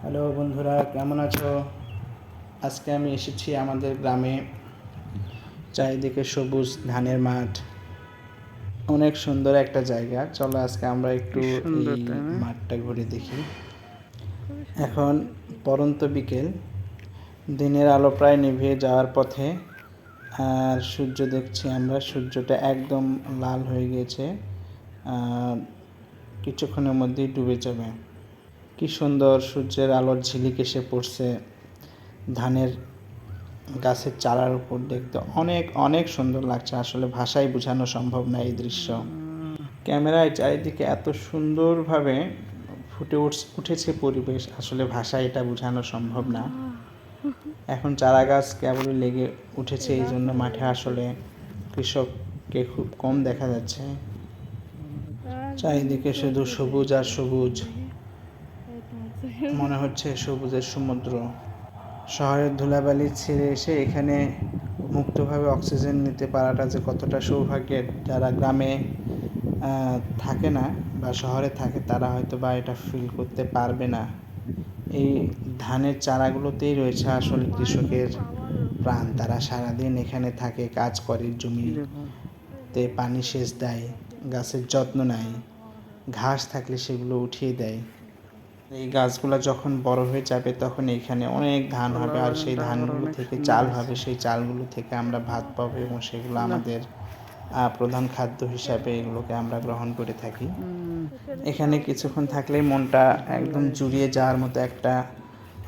Hello বন্ধুরা কেমন আছো? আজকে আমি এসেছি আমাদের গ্রামে। চারিদিকে সবুজ ধানের মাঠ। অনেক সুন্দর একটা জায়গা। চলো আজকে আমরা একটু এই? মাঠটা ঘুরে দেখি। এখন পরন্ত বিকেল। দিনের আলো প্রায় নিভিয়ে যাওয়ার পথে আর সূর্য দেখছি আমরা। সূর্যটা একদম লাল হয়ে গিয়েছে। আর কিছুক্ষণের মধ্যেই ডুবে যাবে। কি সুন্দর সূর্যের আলোর ঝিলিক এসে পড়ছে। ধানের গাছের চারার উপর দেখতে অনেক অনেক সুন্দর লাগছে। আসলে ভাষায় বোঝানো সম্ভব না এই দৃশ্য। ক্যামেরায় চারিদিকে এত সুন্দরভাবে ফুটে উঠেছে পরিবেশ। আসলে ভাষায় এটা বোঝানো সম্ভব না। এখন চারা গাছ কেবলই লেগে উঠেছে এই জন্য মাঠে আসলে কৃষককে খুব কম দেখা যাচ্ছে। চারিদিকে শুধু সবুজ আর সবুজ। মনে হচ্ছে সবুজের সমুদ্র। শহরের ধুলাবালি ছেড়ে এসে এখানে মুক্তভাবে অক্সিজেন নিতে পারাটা যে কতটা সৌভাগ্যের। যারা গ্রামে থাকে না বা শহরে থাকে, তারা হয়তো বা এটা ফিল করতে পারবে না। এই ধানের চারাগুলোতেই রয়েছে আসলে কৃষকের প্রাণ। তারা সারাদিন এখানে থাকে, কাজ করে, জমিতে পানি সেচ দেয়, গাছের যত্ন নেয়, ঘাস থাকলে সেগুলো উঠিয়ে দেয়। এই গাছগুলো যখন বড় হয়ে যাবে তখন এখানে অনেক ধান হবে আর সেই ধানগুলো থেকে চাল হবে সেই চালগুলো থেকে আমরা ভাত পাবো এবং সেগুলো আমাদের প্রধান খাদ্য হিসাবে এগুলোকে আমরা গ্রহণ করে থাকি। এখানে কিছুক্ষণ থাকলেই মনটা একদম জুড়িয়ে যাওয়ার মতো একটা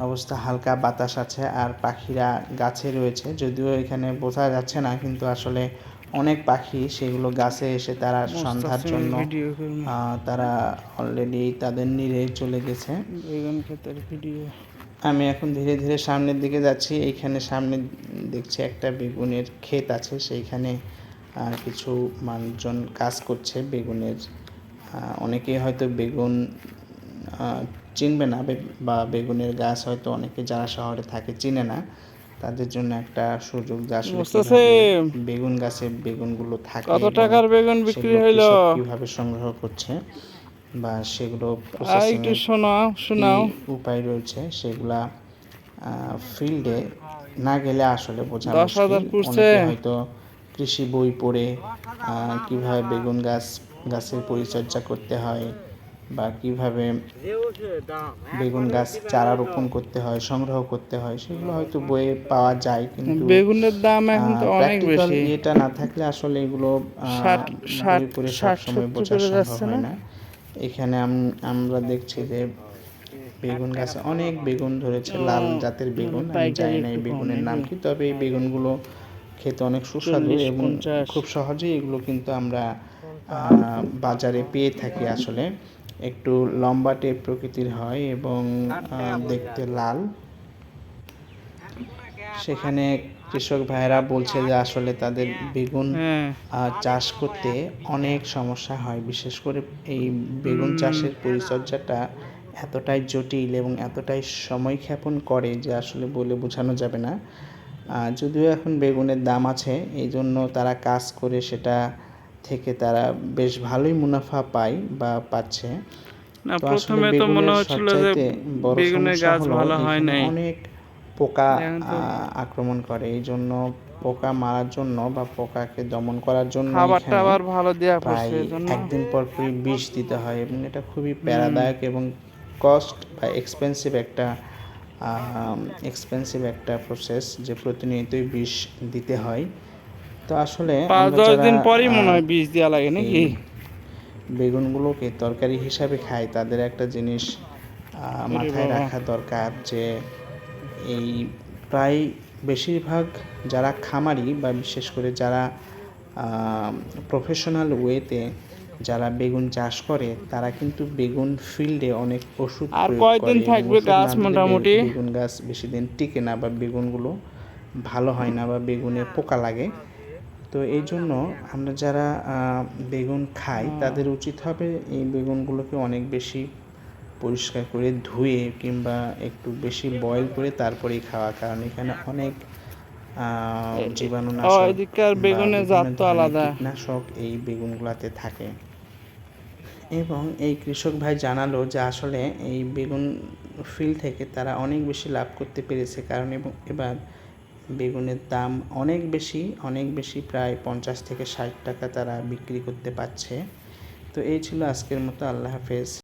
অবস্থা হালকা বাতাস আছে আর পাখিরা গাছে রয়েছে যদিও এখানে বোঝা যাচ্ছে না কিন্তু আসলে অনেক পাখি সেগুলো গাছে এসে তারা সন্ধ্যার জন্য তারা অলরেডি তাদের নিরে চলে গেছে। আমি এখন ধীরে ধীরে সামনের দিকে যাচ্ছি এইখানে সামনে দেখছি একটা বেগুনের ক্ষেত আছে সেইখানে কিছু মানুষজন কাজ করছে বেগুনের আহ, অনেকেই হয়তো বেগুন চিনবে না বা বেগুনের গাছ হয়তো অনেকে যারা শহরে থাকে চিনে না। তাদের জন্য একটা সুযোগ যে আসলে বেগুন গাছে বেগুনগুলো থাকে কত টাকার বেগুন বিক্রি হইল? কীভাবে সংগ্রহ করছে বা সেগুলো একটু শোনাও শোনাও। উপায় রয়েছে সেগুলা ফিল্ডে না গেলে আসলে বোঝা মুশকিল। হয়তো কৃষি বই পড়ে কীভাবে বেগুন গাছ গাছের পরিচর্যা করতে হয় বা কীভাবে বেগুন গাছ চারা রোপণ করতে হয় সংগ্রহ করতে হয় সেগুলো হয়তো বইয়ে পাওয়া যায় কিন্তু বেগুনের দাম এখন তো অনেক বেশি এটা না থাকলে আসলে এগুলো ষাট, সবসময় বোঝা সম্ভব হয় না? এখানে আম- আমরা দেখছি যে বেগুন গাছে অনেক বেগুন ধরেছে লাল জাতের বেগুন আমি জানি না এই বেগুনের নাম কি তবে এই বেগুনগুলো খেতে অনেক সুস্বাদু এবং। খুব সহজেই এগুলো কিন্তু আমরা আহ, বাজারে পেয়ে থাকি আসলে একটু লম্বাটে প্রকৃতির হয় এবং দেখতে লাল। সেখানে কৃষক ভাইরা বলছে যে আসলে তাদের বেগুন হ্যাঁ। চাষ করতে অনেক সমস্যা হয়। বিশেষ করে এই বেগুন চাষের পরিচর্যাটা এতটাই জটিল এবং এতটাই সময় ক্ষেপণ করে যে আসলে বলে বোঝানো যাবে না। যদিও এখন বেগুনের দাম আছে এই জন্য তারা কাজ করে সেটা থেকে তারা বেশ ভালোই মুনাফা পায় বা পাচ্ছে। না প্রথমে তো মনে হচ্ছিল যে বেগুনের গাছ ভালো হয় নাই। অনেক পোকা আক্রমণ করে। এই জন্য পোকা মারার জন্য বা পোকাকে দমন করার জন্য খাবার এখানে টাবার ভালো দেওয়া পড়ছে একদিন পর পরই বিষ দিতে হয় এবং এটা খুবই প্যারাদায়ক এবং কস্ট বা এক্সপেন্সিভ একটা এক্সপেন্সিভ একটা প্রসেস যে প্রতিনিয়তই বিষ দিতে হয়। তো আসলে পাঁচ দশ দিন পরই মনে হয় বীজ দেওয়া লাগে নাকি বেগুনগুলোকে তরকারি হিসাবে খায় তাদের একটা জিনিস মাথায়। রাখা দরকার যে এই প্রায় বেশিরভাগ যারা খামারি বা বিশেষ করে যারা প্রফেশনাল ওয়েতে যারা বেগুন চাষ করে তারা কিন্তু বেগুন ফিল্ডে অনেক ওষুধ আর কয়দিন থাকবে গাছ মোটামুটি? বেগুন গাছ বেশি দিন টিকে না বা বেগুনগুলো ভালো হয় না বা বেগুনে পোকা লাগে তো এই জন্য আমরা যারা বেগুন খাই তাদের উচিত হবে এই বেগুনগুলোকে অনেক বেশি পরিষ্কার করে ধুয়ে কিংবা একটু বেশি বয়েল করে তারপরেই খাওয়া। কারণ এখানে অনেক জীবাণুনাশক বেগুনের জাত তো আলাদা। কীটনাশক এই বেগুনগুলোতে থাকে। এবং এই কৃষক ভাই জানালো যে আসলে এই বেগুন ফিল্ড থেকে তারা অনেক বেশি লাভ করতে পেরেছে। কারণ এবং এবার বেগুনের দাম অনেক বেশি অনেক বেশি প্রায় পঞ্চাশ থেকে ষাট টাকা তারা বিক্রি করতে পারছে। তো এই ছিল আজকের মতো, আল্লাহ হাফেজ।